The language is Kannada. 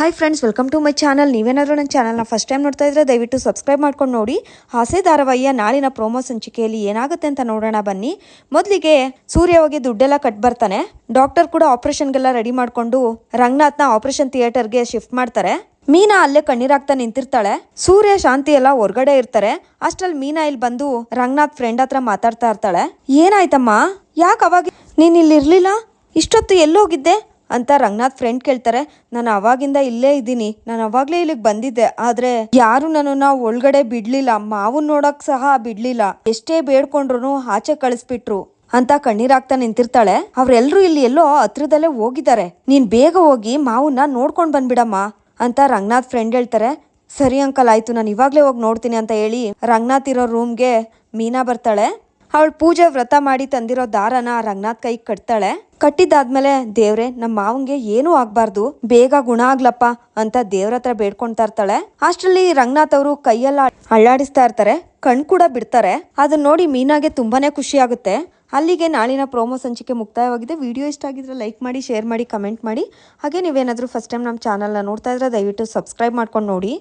Hi friends welcome to my channel ನೀವೇನಾದರೂ ನನ್ನ ಚಾನಲ್ನ ಫಸ್ಟ್ ಟೈಮ್ ನೋಡ್ತಾ ಇದ್ರೆ ದಯವಿಟ್ಟು ಸಬ್ಸ್ಕ್ರೈಬ್ ಮಾಡ್ಕೊಂಡು ನೋಡಿ. ಹಾಸೆ ಧಾರಾವಾಹಿಯ ನಾಳಿನ ಪ್ರೋಮೋ ಸಂಚಿಕೆಯಲ್ಲಿ ಏನಾಗುತ್ತೆ ಅಂತ ನೋಡೋಣ ಬನ್ನಿ. ಮೊದಲಿಗೆ ಸೂರ್ಯ ಹೋಗಿ ದುಡ್ಡೆಲ್ಲ ಕಟ್ ಬರ್ತಾನೆ. ಡಾಕ್ಟರ್ ಕೂಡ ಆಪರೇಷನ್ಗೆಲ್ಲ ರೆಡಿ ಮಾಡಿಕೊಂಡು ರಂಗನಾಥ್ನ ಆಪರೇಷನ್ ಥಿಯೇಟರ್ಗೆ ಶಿಫ್ಟ್ ಮಾಡ್ತಾರೆ. ಮೀನಾ ಅಲ್ಲೇ ಕಣ್ಣೀರಾಗ್ತಾ ನಿಂತಿರ್ತಾಳೆ. ಸೂರ್ಯ, ಶಾಂತಿ ಎಲ್ಲ ಹೊರ್ಗಡೆ ಇರ್ತಾರೆ. ಅಷ್ಟ್ರಲ್ಲಿ ಮೀನಾ ಇಲ್ಲಿ ಬಂದು ರಂಗನಾಥ್ ಫ್ರೆಂಡ್ ಹತ್ರ ಮಾತಾಡ್ತಾ ಇರ್ತಾಳೆ. ಏನಾಯ್ತಮ್ಮ? ಯಾಕೆ ಅವಾಗ ನೀನ್ ಇಲ್ಲಿ ಇರ್ಲಿಲ್ಲ? ಇಷ್ಟೊತ್ತು ಎಲ್ಲೋಗಿದ್ದೆ? ಅಂತ ರಂಗನಾಥ್ ಫ್ರೆಂಡ್ ಕೇಳ್ತಾರೆ, ನಾನು ಅವಾಗಿಂದ ಇಲ್ಲೇ ಇದ್ದೀನಿ. ನಾನು ಅವಾಗಲೇ ಇಲ್ಲಿಗೆ ಬಂದಿದ್ದೆ. ಆದರೆ ಯಾರು ನನ್ನನ್ನು ಒಳಗಡೆ ಬಿಡಲಿಲ್ಲ. ಮಾವು ನೋಡೋಕೆ ಸಹ ಬಿಡಲಿಲ್ಲ. ಎಷ್ಟೇ ಬೇಡ್ಕೊಂಡ್ರು ಆಚೆ ಕಳಿಸ್ಬಿಟ್ರು. ಅಂತ ಕಣ್ಣೀರಾಗ್ತಾ ನಿಂತಿರ್ತಾಳೆ. ಅವರೆಲ್ಲರೂ ಇಲ್ಲಿ ಎಲ್ಲೋ ಹತ್ರದಲ್ಲೇ ಹೋಗಿದ್ದಾರೆ. ನೀನು ಬೇಗ ಹೋಗಿ ಮಾವನ್ನ ನೋಡ್ಕೊಂಡು ಬಂದ್ಬಿಡಮ್ಮ. ಅಂತ ರಂಗನಾಥ್ ಫ್ರೆಂಡ್ ಹೇಳ್ತಾರೆ. ಸರಿ ಅಂಕಲ್, ಆಯ್ತು. ನಾನು ಇವಾಗ್ಲೇ ಹೋಗಿ ನೋಡ್ತೀನಿ ಅಂತ ಹೇಳಿ ರಂಗನಾಥ್ ಇರೋ ರೂಮ್ಗೆ ಮೀನಾ ಬರ್ತಾಳೆ. ಅವಳು ಪೂಜೆ ವ್ರತ ಮಾಡಿ ತಂದಿರೋ ದಾರನ ರಂಗನಾಥ್ ಕೈಗೆ ಕಟ್ತಾಳೆ. ಕಟ್ಟಿದ್ದಾದ್ಮೇಲೆ, ದೇವ್ರೆ ನಮ್ಮ ಮಾವಂಗೆ ಏನೂ ಆಗ್ಬಾರ್ದು. ಬೇಗ ಗುಣ ಆಗ್ಲಪ್ಪ ಅಂತ ದೇವ್ರ ಹತ್ರ ಬೇಡ್ಕೊಂತಾ ಇರ್ತಾಳೆ. ಅಷ್ಟ್ರಲ್ಲಿ ರಂಗನಾಥ್ ಅವರು ಕೈಯೆಲ್ಲ ಅಳ್ಳಾಡಿಸ್ತಾ ಇರ್ತಾರೆ. ಕಣ್ ಕೂಡ ಬಿಡ್ತಾರೆ. ಅದನ್ನ ನೋಡಿ ಮೀನಾಗೆ ತುಂಬಾನೇ ಖುಷಿ ಆಗುತ್ತೆ. ಅಲ್ಲಿಗೆ ನಾಳಿನ ಪ್ರೋಮೋ ಸಂಚಿಕೆ ಮುಕ್ತಾಯವಾಗಿದೆ. ವಿಡಿಯೋ ಇಷ್ಟ ಆಗಿದ್ರೆ ಲೈಕ್ ಮಾಡಿ, ಶೇರ್ ಮಾಡಿ, ಕಮೆಂಟ್ ಮಾಡಿ. ಹಾಗೆ ನೀವೇನಾದರೂ ಫಸ್ಟ್ ಟೈಮ್ ನಮ್ಮ ಚಾನಲ್ನ ನೋಡ್ತಾ ಇದ್ರೆ ದಯವಿಟ್ಟು ಸಬ್ಸ್ಕ್ರೈಬ್ ಮಾಡ್ಕೊಂಡು ನೋಡಿ.